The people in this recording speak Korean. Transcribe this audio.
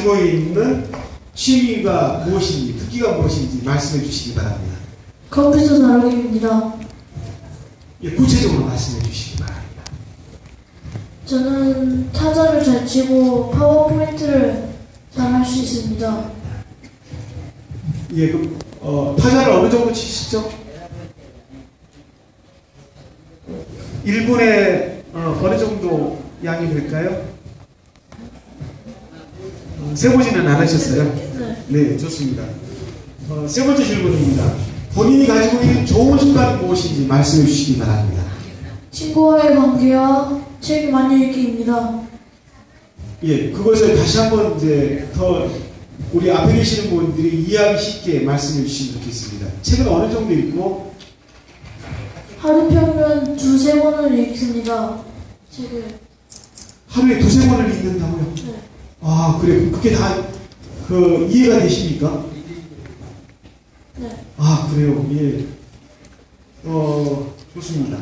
가지고 있는 취미가 무엇인지, 특기가 무엇인지 말씀해 주시기 바랍니다. 컴퓨터 다루기입니다. 예, 구체적으로 말씀해 주시기 바랍니다. 저는 타자를 잘 치고 파워포인트를 잘 할 수 있습니다. 예, 그, 어, 타자를 어느 정도 치시죠? 1분에 어, 어느 정도 양이 될까요? 어, 세보지는 않으셨어요? 네. 네, 좋습니다. 어, 세 번째 질문입니다. 본인이 가지고 있는 좋은 습관이 무엇인지 말씀해 주시기 바랍니다. 친구와의 관계와 책 많이 읽기입니다. 예, 그것을 다시 한번 이제 더 우리 앞에 계시는 분들이 이해하기 쉽게 말씀해 주시면 좋겠습니다. 책은 어느 정도 읽고 하루 평균 두세 번을 읽습니다. 책을. 하루에 두세 번을 읽는다고요? 네. 아, 그래. 그게 다, 그, 이해가 되십니까? 네. 아, 그래요. 예. 어, 좋습니다.